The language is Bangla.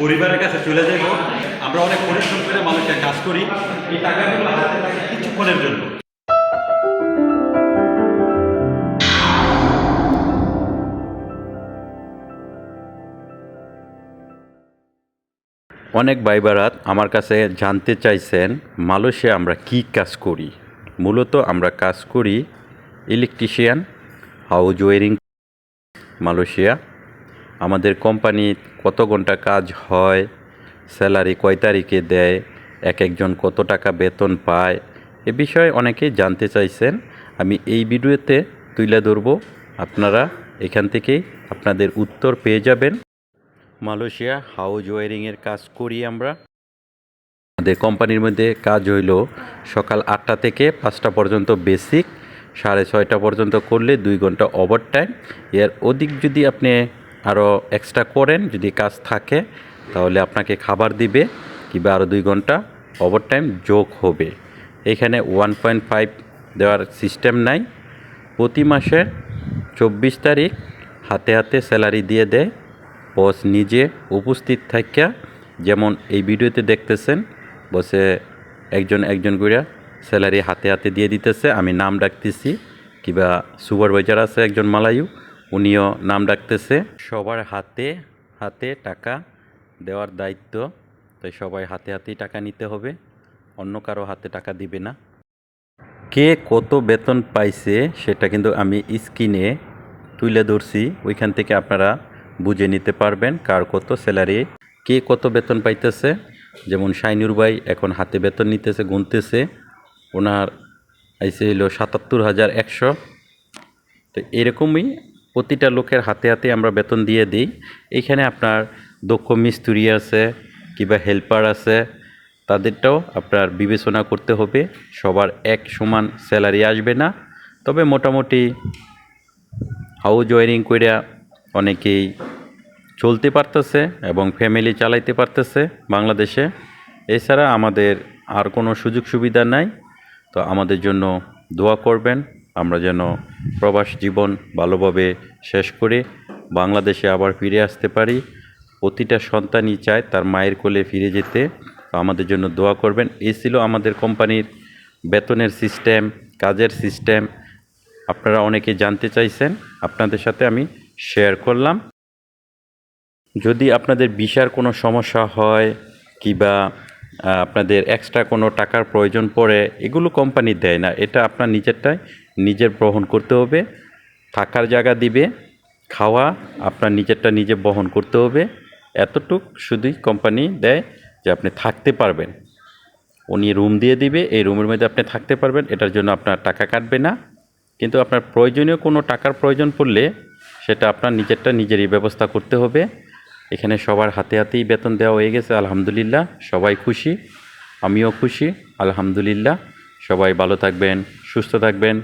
পরিবারের কাছে চলে যাব আমরা অনেক পরিশ্রম করে মানুষের কাজ করি এই টাকাগুলো কিছুক্ষণের জন্য অনেক ভাইবারাত আমার কাছে জানতে চাইছেন, মালয়েশিয়া আমরা কি কাজ করি? মূলত আমরা কাজ করি ইলেকট্রিশিয়ান হাউজ ওয়ারিং মালয়েশিয়া। আমাদের কোম্পানি কত ঘণ্টা কাজ হয় স্যালারি কয় তারিখে দেয়, এক একজন কত টাকা বেতন পায়, এ বিষয়ে অনেকেই জানতে চাইছেন। আমি এই ভিডিওতে তুলে ধরবো, আপনারা এখান থেকেই আপনাদের উত্তর পেয়ে যাবেন। মালয়েশিয়া হাউজ ওয়ারিংয়ের কাজ করি আমরা। আমাদের কোম্পানির মধ্যে কাজ হইল সকাল আটটা থেকে পাঁচটা পর্যন্ত বেসিক, সাড়ে ছয়টা পর্যন্ত করলে দুই ঘণ্টা ওভার টাইম এর অধিক যদি আপনি আরও এক্সট্রা করেন, যদি কাজ থাকে, তাহলে আপনাকে খাবার দিবে, কিংবা আরও দুই ঘণ্টা ওভার টাইম যোগ হবে। এখানে ওয়ান পয়েন্ট ফাইভ দেওয়ার সিস্টেম নাই। প্রতি মাসের চব্বিশ তারিখ হাতে হাতে স্যালারি দিয়ে দেয়। বস নিজে উপস্থিত থাকিয়া যেমন এই ভিডিওতে দেখতেছেন বসে একজন একজন করে স্যালারি হাতে হাতে দিয়ে দিতেছে, আমি নাম ডাকতেছি, কিবা সুপারভাইজার আছে একজন মালায়ু উনিও নাম ডাকতেছে। সবার হাতে হাতে টাকা দেওয়ার দায়িত্ব, তাই সবাই হাতে হাতেই টাকা নিতে হবে, অন্য কারও হাতে টাকা দিবে না। কে কত বেতন পাইছে সেটা কিন্তু আমি স্ক্রিনে তুলে ধরছি, ওইখান থেকে আপনারা বুঝে নিতে পারবেন কার কত স্যালারি। কে কত বেতন পাইতেছে? যেমন শাইনুর ভাই এখন হাতে বেতন নিতেছে, গুনতেছে। ওনার আইসে হলো সাতাত্তর হাজার একশো। তো এরকমই প্রতিটা লোকের হাতে হাতে আমরা বেতন দিয়ে দিই। এইখানে আপনার দক্ষ মিস্ত্রি আছে কিংবা হেল্পার আছে, তাদেরটাও আপনার বিবেচনা করতে হবে। সবার এক সমান স্যালারি আসবে না। তবে মোটামুটি হাউজ ওয়ারিং কইরা অনেকেই চলতে পারতেছে এবং ফ্যামিলি চালাইতে পারতেছে বাংলাদেশে। এছাড়া আমাদের আর কোনো সুযোগ সুবিধা নাই। তো আমাদের জন্য দোয়া করবেন। আমরা যেন প্রবাস জীবন ভালোভাবে শেষ করে বাংলাদেশে আবার ফিরে আসতে পারি। প্রতিটা সন্তানই চায় তার মায়ের কোলে ফিরে যেতে। তো আমাদের জন্য দোয়া করবেন। এই ছিল আমাদের কোম্পানির বেতনের সিস্টেম কাজের সিস্টেম আপনারা অনেকে জানতে চাইছেন, আপনাদের সাথে আমি শেয়ার করলাম। যদি আপনাদের ভিসার কোনো সমস্যা হয় কিবা আপনাদের এক্সট্রা কোনো টাকার প্রয়োজন পড়ে, এগুলো কোম্পানি দেয় না। এটা আপনার নিজেরটাই, নিজের বহন করতে হবে, থাকার জায়গা দিবে, খাওয়া আপনার নিজেরটা নিজে বহন করতে হবে। এতটুক শুধুই কোম্পানি দেয় যে আপনি থাকতে পারবেন। উনি রুম দিয়ে দিবে, এই রুমের মধ্যে আপনি থাকতে পারবেন, এটার জন্য আপনার টাকা কাটবে না। কিন্তু আপনার প্রয়োজনীয় কোনো টাকার প্রয়োজন পড়লে, সেটা আপনার নিজেরটা নিজেরই ব্যবস্থা করতে হবে। এখানে সবার হাতে হাতেই বেতন দেওয়া হয়ে গেছে, আলহামদুলিল্লাহ। সবাই খুশি, আমিও খুশি, আলহামদুলিল্লাহ। সবাই ভালো থাকবেন, সুস্থ থাকবেন।